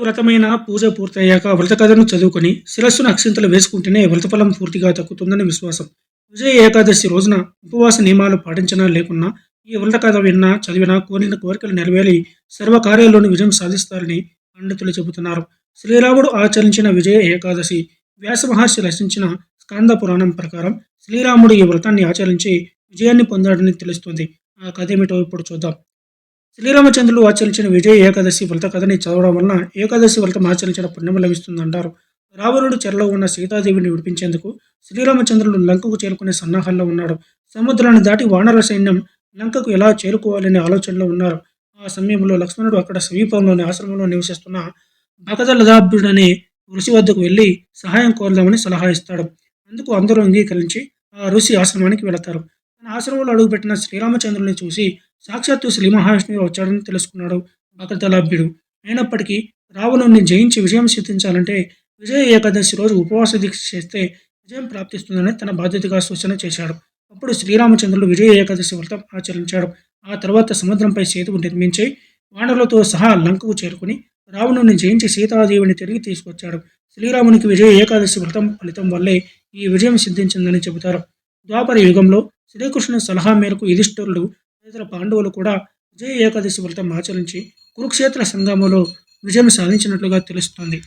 వ్రతమైన పూజ పూర్తయ్యాక వ్రత కథను చదువుకొని శిరస్సును అక్షింతలు వేసుకుంటేనే వ్రతఫలం పూర్తిగా తగ్గుతుందని విశ్వాసం. విజయ ఏకాదశి రోజున ఉపవాస నియమాలు పాటించినా లేకున్నా ఈ వ్రత కథ విన్నా చదివినా కోరిన కోరికలు నెరవేరి సర్వకార్యాల్లోని విజయం సాధిస్తారని పండితులు చెబుతున్నారు. శ్రీరాముడు ఆచరించిన విజయ ఏకాదశి వ్యాస మహర్షి రచించిన స్కంద పురాణం ప్రకారం శ్రీరాముడు ఈ వ్రతాన్ని ఆచరించి విజయాన్ని పొందాడని తెలుస్తుంది. ఆ కథ ఏమిటో ఇప్పుడు చూద్దాం. శ్రీరామచంద్రులు ఆచరించిన విజయ ఏకాదశి వ్రత కథని చదవడం వలన ఏకాదశి వ్రతం ఆచరించిన పుణ్యం లభిస్తుందంటారు. రావణుడు చెరలో ఉన్న సీతాదేవిని విడిపించేందుకు శ్రీరామచంద్రుడు లంకకు చేరుకునే సన్నాహాల్లో ఉన్నాడు. సముద్రాన్ని దాటి వానర సైన్యం లంకకు ఎలా చేరుకోవాలనే ఆలోచనలో ఉన్నారు. ఆ సమయంలో లక్ష్మణుడు అక్కడ సమీపంలోని ఆశ్రమంలో నివసిస్తున్న భగదలదాభ్యుడనే ఋషి వద్దకు వెళ్ళి సహాయం కోరదామని సలహా ఇస్తాడు. అందుకు అందరూ అంగీకరించి ఆ ఋషి ఆశ్రమానికి వెళతారు. తన ఆశ్రమంలో అడుగుపెట్టిన శ్రీరామచంద్రుని చూసి సాక్షాత్తు శ్రీ మహావిష్ణువు వచ్చాడని తెలుసుకున్నాడు భగదలాభ్యుడు అయినప్పటికీ రావణుని జయించి విజయం సిద్ధించాలంటే విజయ ఏకాదశి రోజు ఉపవాస దీక్ష చేస్తే విజయం ప్రాప్తిస్తుందని తన బాధ్యతగా సూచన చేశాడు. అప్పుడు శ్రీరామచంద్రుడు విజయ ఏకాదశి వ్రతం ఆచరించాడు. ఆ తర్వాత సముద్రంపై సేతువు నిర్మించి వానరులతో సహా లంకకు చేరుకుని రావణుని జయించి సీతాదేవిని తిరిగి తీసుకొచ్చాడు. శ్రీరామునికి విజయ ఏకాదశి వ్రతం ఫలితం వల్లే ఈ విజయం సిద్ధించిందని చెబుతారు. ద్వాపర యుగంలో శ్రీకృష్ణుని సలహా మేరకు యుధిష్ఠరుడు ఇతర పాండవులు కూడా విజయ ఏకాదశి వ్రతం ఆచరించి కురుక్షేత్ర సంగమంలో విజయం సాధించినట్లుగా తెలుస్తోంది.